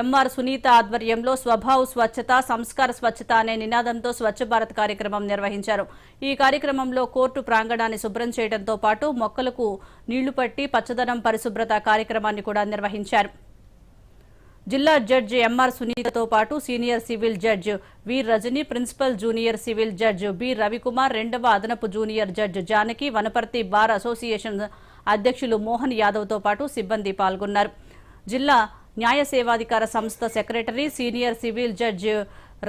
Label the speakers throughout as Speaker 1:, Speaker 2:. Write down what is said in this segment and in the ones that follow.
Speaker 1: MR Sunitha ఆధ్వర్యంలో స్వభావ స్వచ్ఛత సంస్కార స్వచ్ఛత అనే నినాదంతో స్వచ్ఛ భారత్ కార్యక్రమం నిర్వహించారు. ఈ కార్యక్రమంలో కోర్టు ప్రాంగణాన్ని శుభ్రం చేయడంతో పాటు మొక్కలకు నీళ్ళు పట్టి పచ్చదనం పరిశుభ్రత కార్యక్రమాన్ని కూడా నిర్వహించారు. జిల్లా జడ్జి ఎంఆర్ సునీతతో పాటు senior civil judge V Rajani principal junior civil judge B Ravikumar రెండవ అదనపు junior judge Janaki Wanaparthy bar association అధ్యక్షులు మోహన్ యాదవ్తో పాటు సిబ్బంది పాల్గొన్నారు. జిల్లా న్యాయ సేవాధికార సంస్థ secretary senior civil judge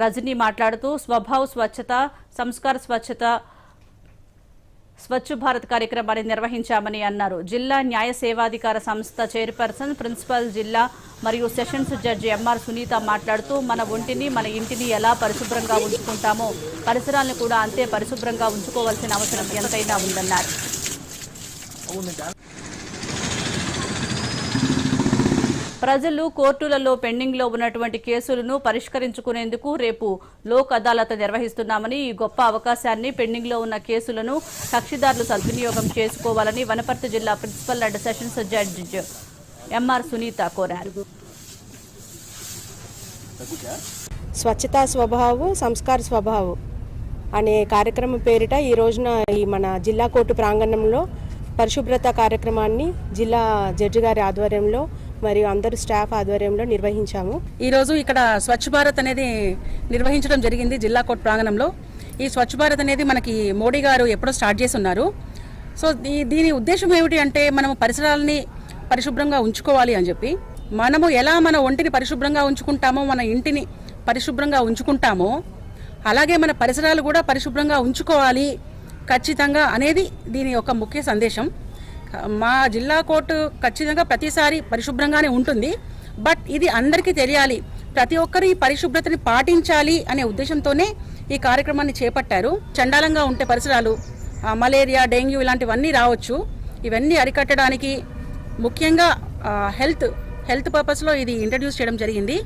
Speaker 1: Rajani మాట్లాడుతూ స్వభావ్ స్వచ్ఛత సంస్కార స్వచ్ఛత స్వచ్ఛ భారత్ కార్యక్రమాన్ని నిర్వహించామని అన్నారు. జిల్లా న్యాయ సేవాధికార సంస్థ చైర్పర్సన్ ప్రిన్సిపల్ జిల్లా మరియు సెషన్స్ జడ్జి ఎంఆర్ సునీత మాట్లాడుతూ మన ఒంటిని మన ఇంటిని ఎలా పరిశుభ్రంగా ఉంచుకుంటామో పరిసరాలను కూడా అంతే పరిశుభ్రంగా ఉంచుకోవాల్సిన అవసరం ఎంతైనా ఉందన్నారు. ప్రజలు కోర్టులలో పెండింగ్లో ఉన్నటువంటి కేసులను పరిష్కరించుకునేందుకు రేపు లోక్ అదాలత్ నిర్వహిస్తున్నామని ఈ గొప్ప అవకాశాన్ని పెండింగ్లో ఉన్న కేసులను కక్షిదారులు సద్వినియోగం చేసుకోవాలని వనపర్తి జిల్లా principal and sessions judge MR Sunitha కోరారు.
Speaker 2: స్వచ్ఛతా స్వభావం సంస్కార స్వభావం అనే కార్యక్రమం పేరిట ఈ రోజున ఈ మన జిల్లా కోర్టు ప్రాంగణంలో పరిశుభ్రత కార్యక్రమాన్ని జిల్లా జడ్జి గారి ఆధ్వర్యంలో మరియు అందరు స్టాఫ్ ఆధ్వర్యంలో నిర్వహించాము.
Speaker 3: ఈరోజు ఇక్కడ స్వచ్ఛ భారత్ అనేది నిర్వహించడం జరిగింది జిల్లా కోర్టు ప్రాంగణంలో. ఈ స్వచ్ఛ భారత్ అనేది మనకి మోడీ గారు ఎప్పుడో స్టార్ట్ చేసి ఉన్నారు సో దీ- దీని ఉద్దేశం ఏమిటి అంటే మనం పరిసరాలని పరిశుభ్రంగా ఉంచుకోవాలి అని చెప్పి. మనము ఎలా మన ఒంటిని పరిశుభ్రంగా ఉంచుకుంటామో మన ఇంటిని పరిశుభ్రంగా ఉంచుకుంటామో అలాగే మన పరిసరాలు కూడా పరిశుభ్రంగా ఉంచుకోవాలి ఖచ్చితంగా అనేది దీని యొక్క ముఖ్య సందేశం. మా జిల్లా కోర్టు ఖచ్చితంగా ప్రతిసారి పరిశుభ్రంగానే ఉంటుంది. బట్ ఇది అందరికీ తెలియాలి. ప్రతి ఒక్కరు ఈ పరిశుభ్రతని పాటించాలి అనే ఉద్దేశంతోనే ఈ కార్యక్రమాన్ని చేపట్టారు. చండాలంగా ఉంటే పరిసరాలు మలేరియా డెంగ్యూ ఇలాంటివన్నీ రావచ్చు. ఇవన్నీ అరికట్టడానికి ముఖ్యంగా హెల్త్ హెల్త్ పర్పస్లో ఇది ఇంట్రడ్యూస్ చేయడం జరిగింది.